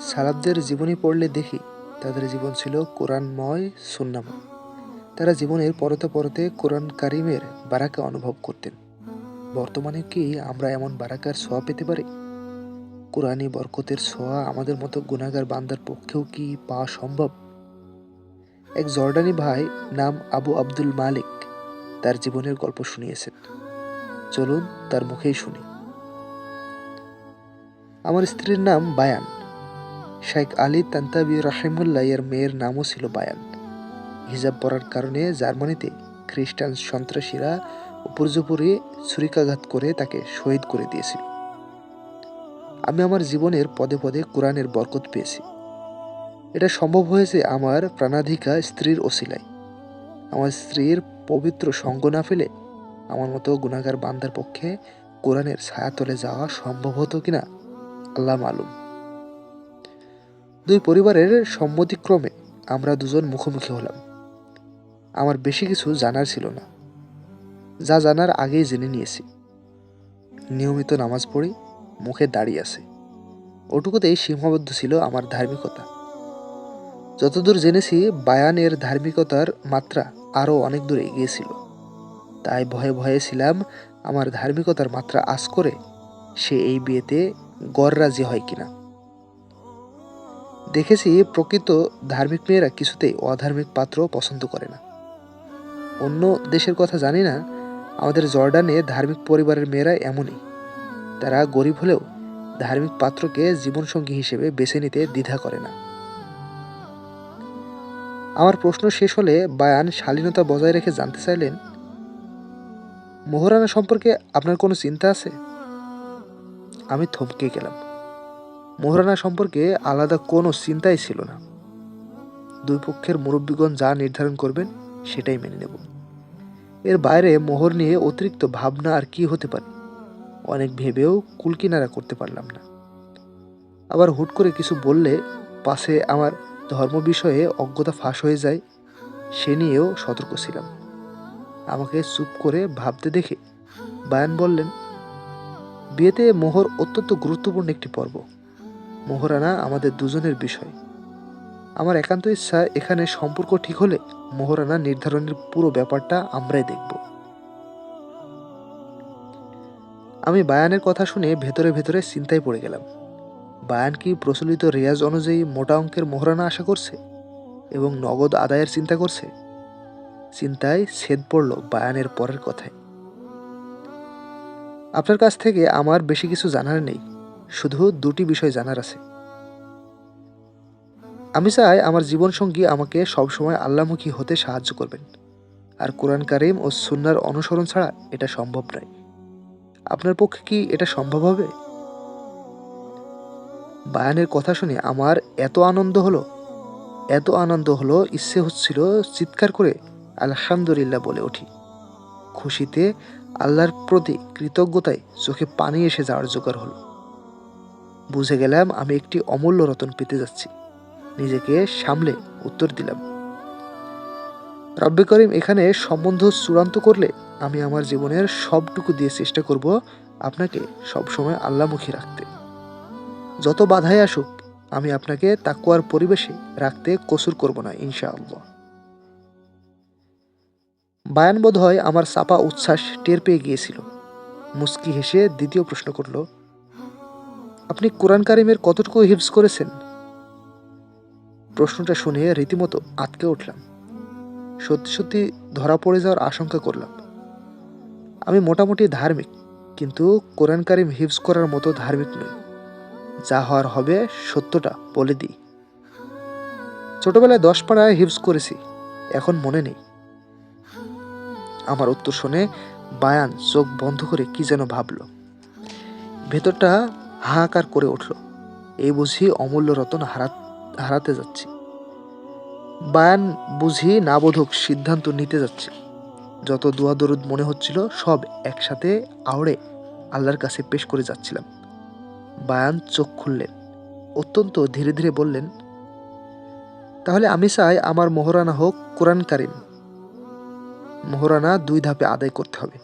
সালাফদের জীবনী পড়লে দেখি তাদের জীবন ছিল কোরআনময়, সুন্নাময়। তারা জীবনের পরতে পরতে কোরআন কারিমের বারাকা অনুভব করতেন। বর্তমানে কি আমরা এমন বারাকার ছোঁয়া পেতে পারি? কোরআনী বরকতের ছোঁয়া আমাদের মতো গুণাগার বান্দার পক্ষেও কি পাওয়া সম্ভব? এক জর্ডানি ভাই নাম আবু আব্দুল মালিক তার জীবনের গল্প শুনিয়েছেন। চলুন তার মুখেই শুনি। আমার স্ত্রীর নাম বায়ান। শেখ আলী তান্তাবি রাহিমুল্লাহ এর মেয়ের নামও ছিল বায়ান। হিজাব পরার কারণে জার্মানিতে খ্রিস্টান সন্ত্রাসীরা উপর্যুপরে ছুরিকাঘাত করে তাকে শহীদ করে দিয়েছিল। আমি আমার জীবনের পদে পদে কোরআনের বরকত পেয়েছি। এটা সম্ভব হয়েছে আমার প্রাণাধিকা স্ত্রীর ওসিলায়। আমার স্ত্রীর পবিত্র সঙ্গ না ফেলে আমার মতো গুণাগার বান্দার পক্ষে কোরআনের ছায়াতলে যাওয়া সম্ভব হতো কিনা, আল্লাহ মালুম। দুই পরিবারের সম্মতিক্রমে আমরা দুজন মুখোমুখি হলাম। আমার বেশি কিছু জানার ছিল না। যা জানার আগেই জেনে নিয়েছি। নিয়মিত নামাজ পড়ি, মুখে দাঁড়িয়ে আছে। ওটুকুতেই সীমাবদ্ধ ছিল আমার ধার্মিকতা। যতদূর জেনেছি, বায়ানের ধার্মিকতার মাত্রা আরও অনেক দূর এগিয়েছিল তাই ভয়ে ভয়ে ছিলাম, আমার ধার্মিকতার মাত্রা আজ করে সে এই বিয়েতে গড় রাজি হয় কিনা। দেখেছি প্রকৃত ধার্মিক মেয়েরা কিছুতেই অধার্মিক পাত্র পছন্দ করে না। অন্য দেশের কথা জানি না, আমাদের জর্ডানে ধার্মিক পরিবারের মেয়েরা এমনই। তারা গরিব হলেও ধার্মিক পাত্রকে জীবনসঙ্গী হিসেবে বেছে নিতে দ্বিধা করে না। আমার প্রশ্ন শেষ হলে বায়ান শালীনতা বজায় রেখে জানতে চাইলেন, মোহরানা সম্পর্কে আপনার কোনো চিন্তা আছে? আমি থমকে গেলাম। মোহরানা সম্পর্কে আলাদা কোনো চিন্তাই ছিল না। দুই পক্ষের মুরব্বীগণ যা নির্ধারণ করবেন, সেটাই মেনে নেব। এর বাইরে মোহর নিয়ে অতিরিক্ত ভাবনা আর কি হতে পারে? অনেক ভেবেও কুলকিনারা করতে পারলাম না। আবার হুট করে কিছু বললে পাশে আমার ধর্ম বিষয়ে অজ্ঞতা ফাঁস হয়ে যায়, সে নিয়েও সতর্ক ছিলাম। আমাকে চুপ করে ভাবতে দেখে বায়ান বললেন, বিয়েতে মোহর অত্যন্ত গুরুত্বপূর্ণ একটি পর্ব। মোহরানা আমাদের দুজনের বিষয়। আমার একান্ত ইচ্ছা এখানে সম্পর্ক ঠিক হলে মোহরানা নির্ধারণের পুরো ব্যাপারটা আমরাই দেখব। আমি বায়ানের কথা শুনে ভেতরে ভেতরে চিন্তায় পড়ে গেলাম। বায়ান কি প্রচলিত রেয়াজ অনুযায়ী মোটা অঙ্কের মোহরানা আশা করছে এবং নগদ আদায়ের চিন্তা করছে? চিন্তায় ছেদ পড়ল বায়ানের পরের কথায়। আপনার কাছ থেকে আমার বেশি কিছু জানার নেই। শুধু দুটি বিষয় জানার আছে। আমি চাই আমার জীবনসঙ্গী আমাকে সবসময় আল্লামুখী হতে সাহায্য করবেন। আর কোরআন কারিম ও সুন্নার অনুসরণ ছাড়া এটা সম্ভব নয়। আপনার পক্ষে কি এটা সম্ভব হবে? বায়ানের কথা শুনে আমার এত আনন্দ হলো, এত আনন্দ হলো, ইচ্ছে হচ্ছিল চিৎকার করে আলহামদুলিল্লাহ বলে উঠি। খুশিতে আল্লাহর প্রতি কৃতজ্ঞতায় চোখে পানি এসে যাওয়ার জোগাড় হলো। বুঝে গেলাম আমি একটি অমূল্য রতন পেতে যাচ্ছি। নিজেকে সামলে উত্তর দিলাম। রব্বে করিম, এখানে সম্বন্ধ চূড়ান্ত করলে আমি আমার জীবনের সবটুকু দিয়ে চেষ্টা করব আপনাকে সবসময় আল্লামুখী রাখতে। যত বাধাই আসুক, আমি আপনাকে তাকুয়ার পরিবেশে রাখতে কসুর করব না, ইনশাআল্লাহ। বায়ান বোধ হয় আমার চাপা উচ্ছ্বাস টের পেয়ে গিয়েছিল। মুস্কি হেসে দ্বিতীয় প্রশ্ন করল আপনি কোরআন কারিমের কতটুকু হিফজ করেছেন? প্রশ্নটা শুনে রীতিমতো আটকে উঠলাম। সত্যি সত্যি ধরা পড়ে যাওয়ার আশঙ্কা করলাম। আমি মোটামুটি ধার্মিক, কিন্তু কোরআন কারিম হিফজ করার মতো ধার্মিক নই। যা হওয়ার হবে সত্যটা বলে দিই। ছোটবেলায় দশ পাড়ায় হিফজ করেছি, এখন মনে নেই। আমার উত্তর শুনে বায়ান চোখ বন্ধ করে কি যেন ভাবল। ভেতরটা হাহাকার করে উঠল। এই বুঝি অমূল্য রতন হারা হারাতে যাচ্ছি। বায়ান বুঝি নাবোধক সিদ্ধান্ত নিতে যাচ্ছে। যত দোয়া দরুদ মনে হচ্ছিল, সব একসাথে আওড়ে আল্লাহর কাছে পেশ করে যাচ্ছিলাম। বায়ান চোখ খুললেন। অত্যন্ত ধীরে ধীরে বললেন, তাহলে আমি চাই আমার মোহরানা হোক কোরআন কারিম। মোহরানা দুই ধাপে আদায় করতে হবে।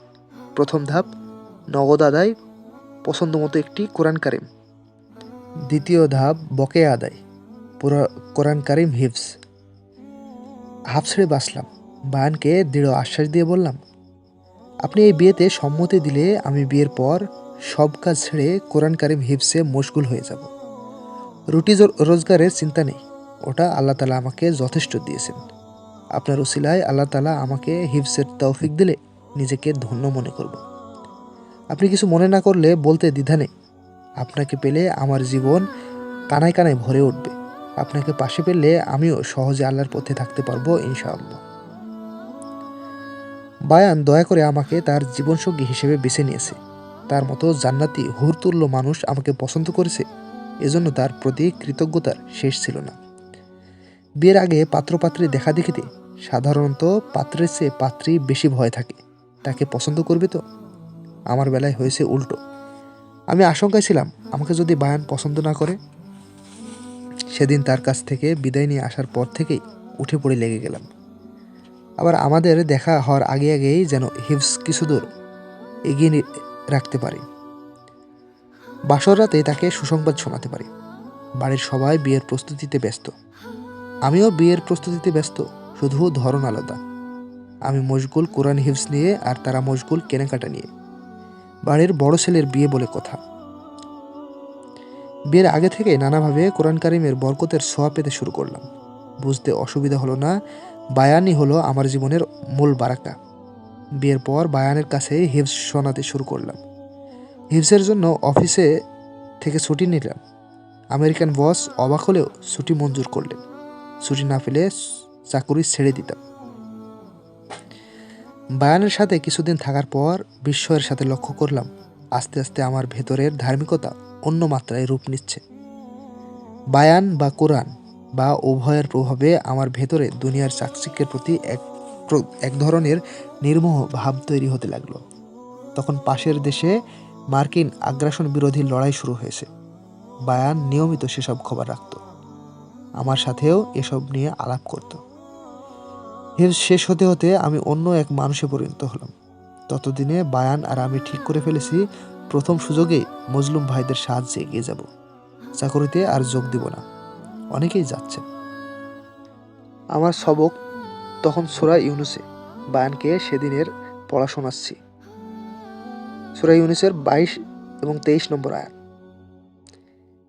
প্রথম ধাপ, নগদ আদায় পছন্দ মতো একটি কোরআন কারিম। দ্বিতীয় ধাপ, বকেয়া আদায়। পুরো কোরআন কারিম হিফস হাফ ছেড়ে বাঁচলাম। বায়ানকে দৃঢ় আশ্বাস দিয়ে বললাম, আপনি এই বিয়েতে সম্মতি দিলে আমি বিয়ের পর সব কাজ ছেড়ে কোরআন কারিম হিফসে মশগুল হয়ে যাব। রুটি রোজগারের চিন্তা নেই। ওটা আল্লাহ তালা আমাকে যথেষ্ট দিয়েছেন। আপনার উসিলায় আল্লাহ তালা আমাকে হিফসের তৌফিক দিলে নিজেকে ধন্য মনে করব। আপনি কিছু মনে না করলে বলতে দ্বিধা নেই। আপনাকে পেলে আমার জীবন কানায় কানায় ভরে উঠবে। আপনাকে পাশে পেলে আমিও সহজে আল্লাহর পথে থাকতে পারব ইনশাআল্লাহ। বায়ান দয়া করে আমাকে তার জীবনসঙ্গী হিসেবে বেছে নিয়েছে। তার মতো জান্নাতি, হুরতুল্য মানুষ আমাকে পছন্দ করেছে। এজন্য তার প্রতি কৃতজ্ঞতার শেষ ছিল না। বিয়ের আগে পাত্রপাত্রী দেখা দেখিতে সাধারণত পাত্রের চেয়ে পাত্রী বেশি ভয় থাকে। তাকে পছন্দ করবে তো? আমার বেলায় হয়েছে উল্টো। আমি আশঙ্কায় ছিলাম, আমাকে যদি বায়ান পছন্দ না করে, সেদিন তার কাছ থেকে বিদায় নিয়ে আসার পর থেকেই উঠে পড়ে লেগে গেলাম। আবার আমাদের দেখা হওয়ার আগে আগেই যেন হিপস কিছু দূর এগিয়ে রাখতে পারি। বাসর রাতে তাকে সুসংবাদ শোনাতে পারি। বাড়ির সবাই বিয়ের প্রস্তুতিতে ব্যস্ত। আমিও বিয়ের প্রস্তুতিতে ব্যস্ত, শুধু ধরন আলাদা। আমি মশগুল কোরআন হিফস নিয়ে আর তারা মশগুল কেনাকাটা নিয়ে। বাড়ির বড় ছেলের বিয়ে বলে কথা। বিয়ের আগে থেকে নানাভাবে কোরআন কারিমের বরকতের ছোঁয়া পেতে শুরু করলাম। বুঝতে অসুবিধা হলো না বায়ানই হলো আমার জীবনের মূল বারাকা। বিয়ের পর বায়ানের কাছে হিফস শোনাতে শুরু করলাম। হিফসের জন্য অফিসে থেকে ছুটি নিলাম। আমেরিকান বস অবাক হলেও ছুটি মঞ্জুর করলেন। ছুটি না পেলে চাকুরি ছেড়ে দিতাম। বায়ানের সাথে কিছুদিন থাকার পর বিস্ময়ের সাথে লক্ষ্য করলাম, আস্তে আস্তে আমার ভেতরের ধার্মিকতা অন্য মাত্রায় রূপ নিচ্ছে। বায়ান বা কোরআন বা উভয়ের প্রভাবে আমার ভেতরে দুনিয়ার চাকচিক্যের প্রতি এক এক ধরনের নির্মোহ ভাব তৈরি হতে লাগল। তখন পাশের দেশে মার্কিন আগ্রাসন বিরোধী লড়াই শুরু হয়েছে। বায়ান নিয়মিত সেসব খবর রাখত। আমার সাথেও এসব নিয়ে আলাপ করত। হিফজ শেষ হতে হতে আমি অন্য এক মানুষে পরিণত হলাম। ততদিনে বায়ান আর আমি ঠিক করে ফেলেছি, প্রথম সুযোগে মজলুম ভাইদের সাহায্যে এগিয়ে যাব। চাকরিতে আর যোগ দিব না। অনেকেই যাচ্ছে। আমার সবক তখন সোরা ইউনুসে, বায়ানকে সেদিনের পড়া শোনাচ্ছি। সোরা ইউনুসের বাইশ এবং তেইশ নম্বর আয়াত।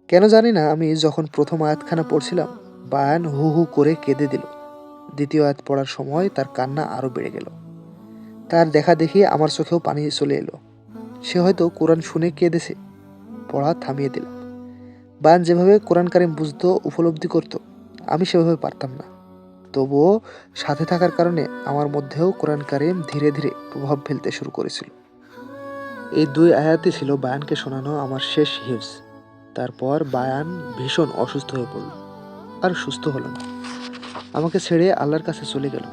কেন জানি না আমি যখন প্রথম আয়াতখানা পড়ছিলাম, বায়ান হু হু করে কেঁদে দিল। দ্বিতীয় আয়াত পড়ার সময় তার কান্না আরও বেড়ে গেল। তার দেখা দেখি আমার চোখেও পানি চলে এলো। সে হয়তো কোরআন শুনে কেঁদেছে, পড়া থামিয়ে দিলাম। বায়ান যেভাবে কোরআন কারিম বুঝতো, উপলব্ধি করত, আমি সেভাবে পারতাম না। তবুও সাথে থাকার কারণে আমার মধ্যেও কোরআন কারিম ধীরে ধীরে প্রভাব ফেলতে শুরু করেছিল। এই দুই আয়াতই ছিল বায়ানকে শোনানো আমার শেষ হিফজ। তারপর বায়ান ভীষণ অসুস্থ হয়ে পড়ল, আর সুস্থ হলো না। আমাকে ছেড়ে আল্লাহর কাছে চলে গেল।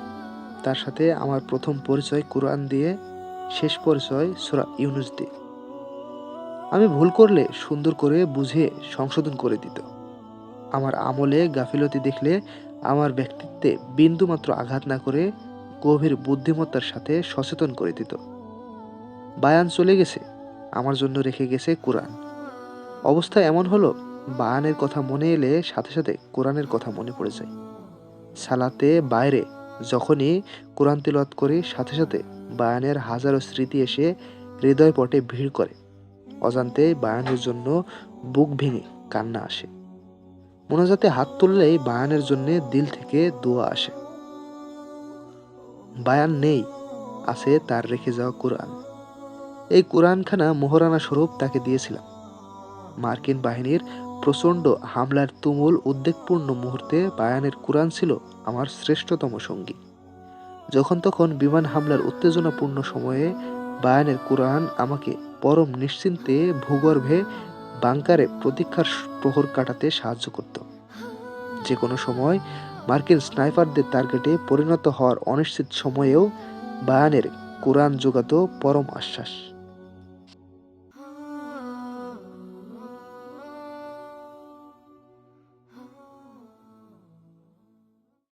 তার সাথে আমার প্রথম পরিচয় কোরআন দিয়ে, শেষ পরিচয় সুরা ইউনুস দিয়ে। আমি ভুল করলে সুন্দর করে বুঝে সংশোধন করে দিত। আমার আমলে গাফিলতি দেখলে আমার ব্যক্তিত্বে বিন্দুমাত্র আঘাত না করে গভীর বুদ্ধিমত্তার সাথে সচেতন করে দিত। বায়ান চলে গেছে, আমার জন্য রেখে গেছে কোরআন। অবস্থা এমন হলো, বায়ানের কথা মনে এলে সাথে সাথে কোরআনের কথা মনে পড়ে যায়। সালাতে বাইরে, যখনই কোরআন তিলত করি, সাথে সাথে বায়ানের হাজারো স্মৃতি এসে হৃদয় পটে ভিড় করে। অজান্তে বায়ানের জন্য বুক ভেঙে কান্না আসে। মোনাজাতে হাত তুললেই বায়ানের জন্য দিল থেকে দোয়া আসে। বায়ান নেই, আছে তার রেখে যাওয়া কোরআন। এই কোরআনখানা মোহরানা স্বরূপ তাকে দিয়েছিলাম। মার্কিন বাহিনীর প্রচণ্ড হামলার তুমুল উদ্বেগপূর্ণ মুহূর্তে বায়ানের কোরআন ছিল আমার শ্রেষ্ঠতম সঙ্গী। যখন তখন বিমান হামলার উত্তেজনাপূর্ণ সময়ে বায়ানের কোরআন আমাকে পরম নিশ্চিন্তে ভূগর্ভে বাংকারে প্রতীক্ষার প্রহর কাটাতে সাহায্য করত। যে কোনো সময় মার্কিন স্নাইপারদের টার্গেটে পরিণত হওয়ার অনিশ্চিত সময়েও বায়ানের কোরআন যোগাত পরম আশ্বাস।